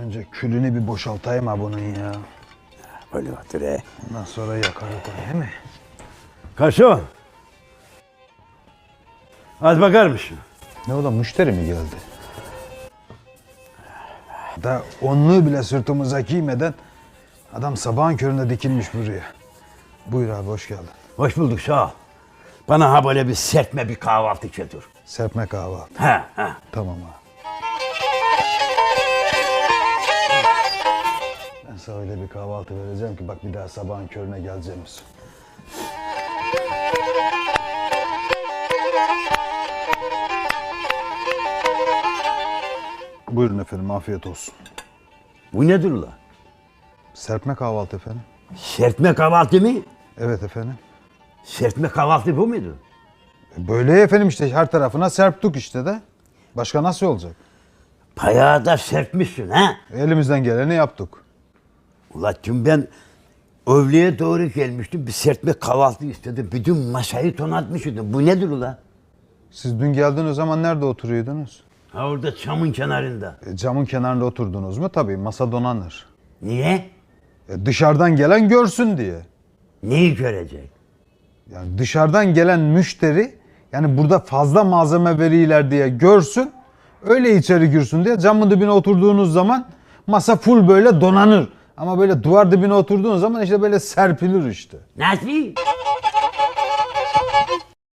Önce külünü bir boşaltayım ha bunun ya. Böyle otur he. Ondan sonra yakarı koy değil mi? Kaşo. Az bakar mısın? Ne ola müşteri mi geldi? Da onluğu bile sırtımıza giymeden adam sabahın köründe dikilmiş buraya. Buyur abi hoş geldin. Hoş bulduk sağ ol. Bana ha böyle bir serpme bir kahvaltı getir. Serpme kahvaltı. Ha ha. Tamam abi. Sana öyle bir kahvaltı vereceğim ki bak bir daha sabahın körüne geleceğimiz. Buyurun efendim afiyet olsun. Bu nedir la? Serpme kahvaltı efendim. Serpme kahvaltı mı? Evet efendim. Serpme kahvaltı bu muydu? E, Böyle efendim işte her tarafına serptuk işte de. Başka nasıl olacak? Bayağı da serpmişsin ha? Elimizden geleni yaptık. Ula dün ben öğleye doğru gelmiştim. Bir serpme kahvaltı istedim. Bütün masayı donatmışydın. Bu nedir ula? Siz dün geldiğiniz zaman nerede oturuyordunuz? Ha orada çamın kenarında. E, camın kenarında oturdunuz mu? Tabii masa donanır. Niye? E, dışarıdan gelen görsün diye. Neyi görecek? Yani dışarıdan gelen müşteri yani burada fazla malzeme veriyorlar diye görsün. Öyle içeri girsin diye camın dibine oturduğunuz zaman masa full böyle donanır. Ama böyle duvar dibine oturduğunuz zaman işte böyle serpilir işte. Nasıl?